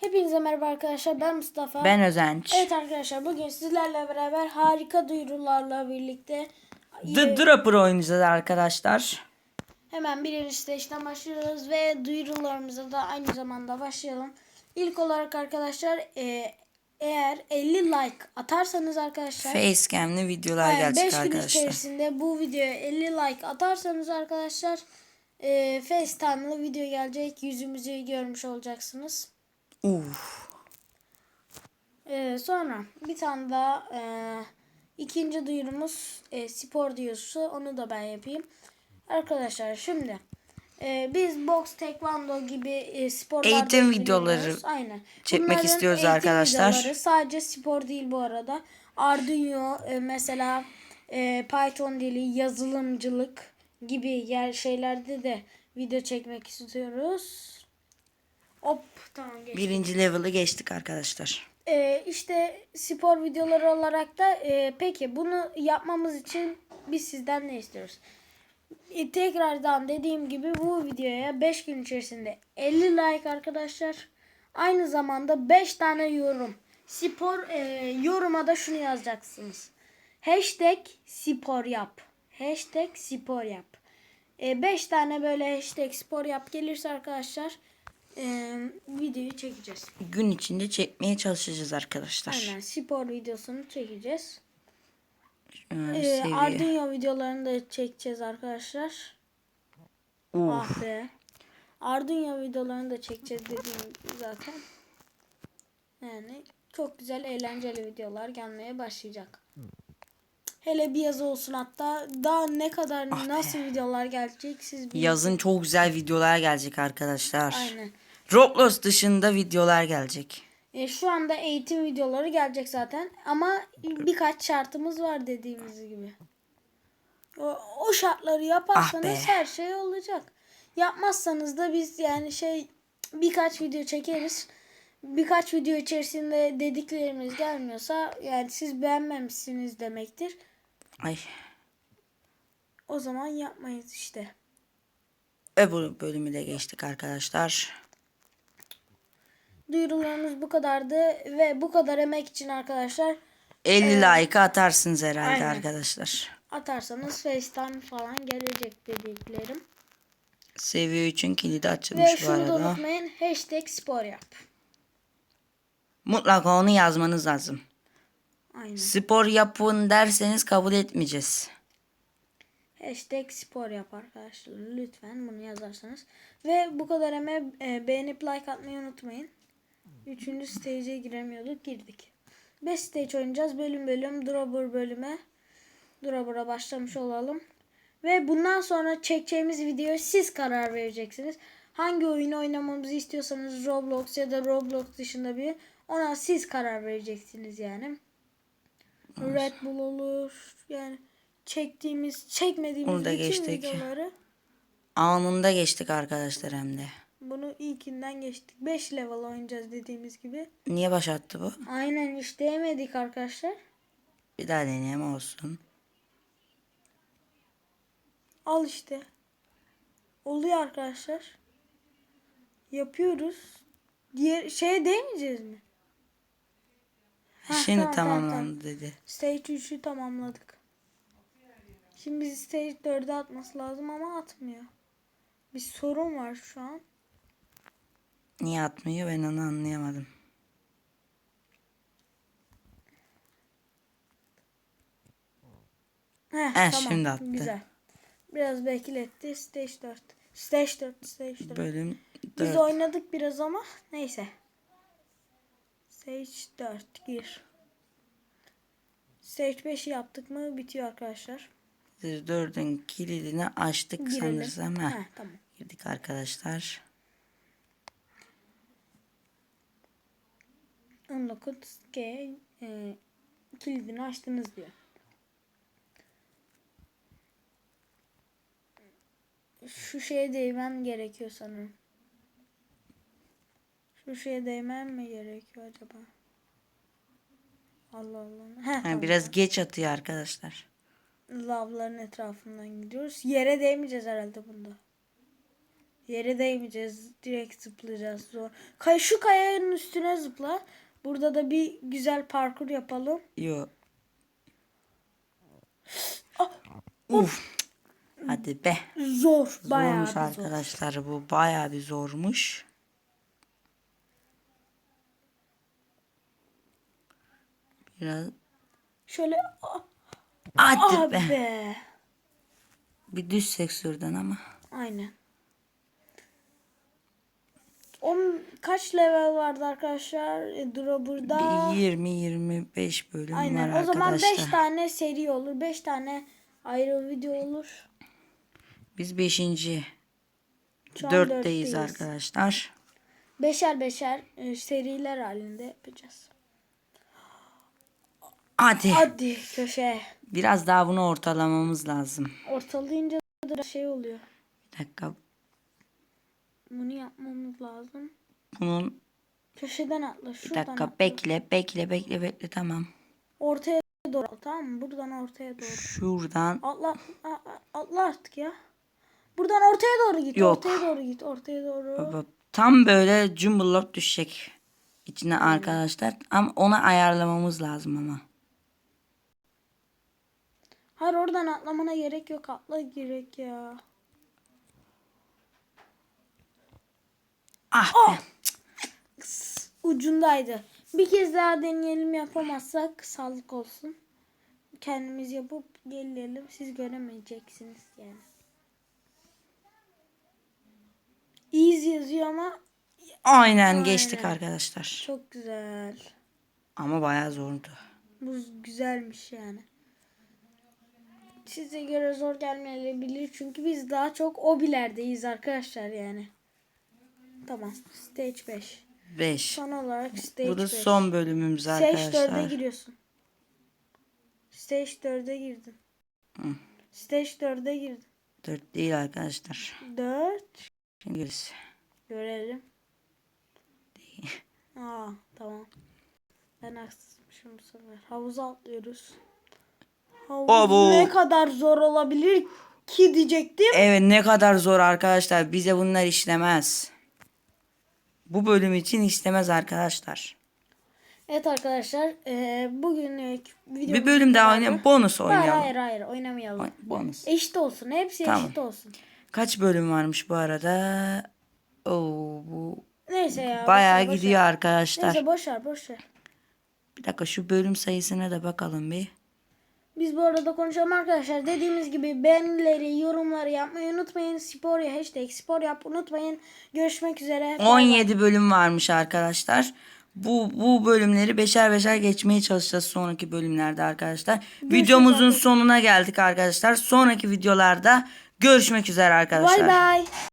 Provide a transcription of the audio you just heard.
Hepinize merhaba arkadaşlar. Ben Mustafa. Ben Özenç. Evet arkadaşlar bugün sizlerle beraber harika duyurularla birlikte The Dropper oynayacağız arkadaşlar. hemen birinci stage'den başlıyoruz ve duyurularımıza da aynı zamanda başlayalım. İlk olarak arkadaşlar e, eğer 50 like atarsanız arkadaşlar Facecam'li videolar yani 5 gelecek gün arkadaşlar. içerisinde bu videoya 50 like atarsanız arkadaşlar e, FaceTime'lı video gelecek. Yüzümüzü görmüş olacaksınız. Uf. Ee, sonra bir tane daha e, ikinci duyurumuz e, spor duyurusu. Onu da ben yapayım. Arkadaşlar şimdi e, biz boks, taekwondo gibi e, sporlarla Eğitim videoları Aynen. çekmek istiyoruz arkadaşlar. videoları sadece spor değil bu arada. Arduino e, mesela e, Python dili, yazılımcılık gibi yer şeylerde de video çekmek istiyoruz. Hop tamam geçti. Birinci level'ı geçtik arkadaşlar. Ee, işte spor videoları olarak da e, peki bunu yapmamız için biz sizden ne istiyoruz? E, tekrardan dediğim gibi bu videoya 5 gün içerisinde 50 like arkadaşlar. Aynı zamanda 5 tane yorum. Spor e, yoruma da şunu yazacaksınız. Hashtag spor yap. Hashtag spor yap. 5 tane böyle hashtag spor yap gelirse arkadaşlar e, videoyu çekeceğiz. Gün içinde çekmeye çalışacağız arkadaşlar. Aynen spor videosunu çekeceğiz. Ee, seviye. Arduino videolarını da çekeceğiz arkadaşlar. Uf. Ah be. Arduino videolarını da çekeceğiz dediğim zaten. Yani çok güzel eğlenceli videolar gelmeye başlayacak. Hele bir yazı olsun hatta daha ne kadar Ah nasıl videolar gelecek siz bilin. Yazın çok güzel videolar gelecek arkadaşlar. Aynen. Roblox dışında videolar gelecek. E, şu anda eğitim videoları gelecek zaten ama birkaç şartımız var dediğimiz gibi. O, o şartları yaparsanız Ah be. her şey olacak. Yapmazsanız da biz yani şey birkaç video çekeriz. Birkaç video içerisinde dediklerimiz gelmiyorsa yani siz beğenmemişsiniz demektir. Ay. O zaman yapmayız işte. Öbür bölümü de geçtik arkadaşlar. Duyurularımız bu kadardı ve bu kadar emek için arkadaşlar 50 like atarsınız herhalde Aynen. arkadaşlar. atarsanız FaceTime falan gelecek dediklerim. Seviye 3'ün kilidi Ve açılmış bu şunu da arada. unutmayın. Hashtag spor yap. Mutlaka onu yazmanız lazım. Aynen. Spor yapın derseniz kabul etmeyeceğiz. Hashtag spor yap arkadaşlar. Lütfen bunu yazarsanız. Ve bu kadar eme e, beğenip like atmayı unutmayın. Üçüncü stage'e giremiyorduk. Girdik. 5 stage oynayacağız. Bölüm bölüm. Dropper bölüme. Dropper'a başlamış olalım. Ve bundan sonra çekeceğimiz videoya siz karar vereceksiniz. Hangi oyunu oynamamızı istiyorsanız Roblox ya da Roblox dışında bir ona siz karar vereceksiniz yani. Red Bull olur. Yani çektiğimiz, çekmediğimiz Onu da bütün geçtik. videoları Anında geçtik arkadaşlar hem de. bunu ilkinden geçtik. 5 level oynayacağız dediğimiz gibi. Niye başlattı bu? Aynen işleyemedik arkadaşlar. Bir daha deneyim olsun. Al işte. Oluyor arkadaşlar. Yapıyoruz. Diğer şeye değmeyeceğiz mi? Şimdi tamam, tamam, tamamlandı dedi. Stage 3'ü tamamladık. Şimdi bizi stage 4'e atması lazım ama atmıyor. Bir sorun var şu an. Niye atmıyor ben onu anlayamadım. Heh, Heh, tamam. şimdi attı. Güzel. Biraz bekletti. Stage 4. Stage 4. Stage 4. Bölüm Biz 4. oynadık biraz ama neyse. Stage 4 gir. Stage 5'i yaptık mı bitiyor arkadaşlar. 4'ün kilidini açtık Girelim. sanırsam. Heh, tamam. Girdik arkadaşlar. 19 G e, kilidini açtınız diyor. Şu şeye değmem gerekiyor sanırım. Şu şeye değmem mi gerekiyor acaba? Allah Allah. Heh, tamam. biraz geç atıyor arkadaşlar. lavların etrafından gidiyoruz. Yere değmeyeceğiz herhalde bunda. Yere değmeyeceğiz. Direkt zıplayacağız. Zor. Kay şu kayanın üstüne zıpla. Burada da bir güzel parkur yapalım. Yo. Ah, Uf. Hadi be. Zor. Bayağı zormuş bir zor. arkadaşlar bu. Bayağı bir zormuş. Biraz. Şöyle ah, Hadi ah be. be. Bir düşsek şuradan ama. Aynen. Onun kaç level vardı arkadaşlar? E. Bir 20-25 bölüm Aynen. var O zaman arkadaşlar. 5 tane seri olur. 5 tane ayrı video olur. Biz 5. Şu an 4'teyiz dörtteyiz. arkadaşlar. Beşer beşer e, seriler halinde yapacağız. Hadi. Hadi köşe. Biraz daha bunu ortalamamız lazım. Ortalayınca da şey oluyor. Bir dakika. Bunu yapmamız lazım. Bunun Köşeden atla. bir Şuradan dakika atla. bekle bekle bekle bekle tamam. Ortaya doğru atla, tamam mı? Buradan ortaya doğru. Şuradan Atla, atla artık ya. Buradan ortaya doğru git. Yok. Ortaya doğru git. Ortaya doğru. baba, tam böyle cumburlop düşecek içine arkadaşlar. Ama ona ayarlamamız lazım ama. Hayır oradan atlamana gerek yok. Atla gerek ya. Ah be. Ucundaydı. Bir kez daha deneyelim yapamazsak sağlık olsun. Kendimiz yapıp gelelim. Siz göremeyeceksiniz yani. Easy yazıyor ama Aynen geçtik Aynen. arkadaşlar. çok güzel. Ama bayağı zordu. Bu güzelmiş yani. Size göre zor gelmeyebilir çünkü biz daha çok obilerdeyiz arkadaşlar yani. Tamam. Stage 5. 5. Son olarak stage Bu da 5. son bölümümüz Stage 4'e arkadaşlar. giriyorsun. Stage 4'e girdin. Hı. Stage 4'e girdin. 4 değil arkadaşlar. 4 Şimdi görelim. Aa tamam. Ben haksızmışım bu sefer. Havuza atlıyoruz. Havuz Abo. ne kadar zor olabilir ki diyecektim. Evet ne kadar zor arkadaşlar. Bize bunlar işlemez. Bu bölüm için işlemez arkadaşlar. Evet arkadaşlar eee bugünlük video Bir bölüm daha oynayalım. Bonus Hayır oynayalım. hayır hayır oynamayalım. Oyn- Bonus. Eşit olsun. Hepsi Tamam. eşit olsun. Kaç bölüm varmış bu arada? Oo bu Neyse ya. bayağı boş ver, boş gidiyor ver. arkadaşlar. Neyse boş ver boş ver. Bir dakika şu bölüm sayısına da bakalım bir. Biz bu arada konuşalım arkadaşlar. Dediğimiz gibi beğenileri, yorumları yapmayı unutmayın. Spor ya hashtag spor yap unutmayın. Görüşmek üzere. Bay bay. 17 bölüm varmış arkadaşlar. Bu bu bölümleri beşer beşer geçmeye çalışacağız sonraki bölümlerde arkadaşlar. Videomuzun sonuna geldik arkadaşlar. Sonraki videolarda görüşmek üzere arkadaşlar. Bay bay.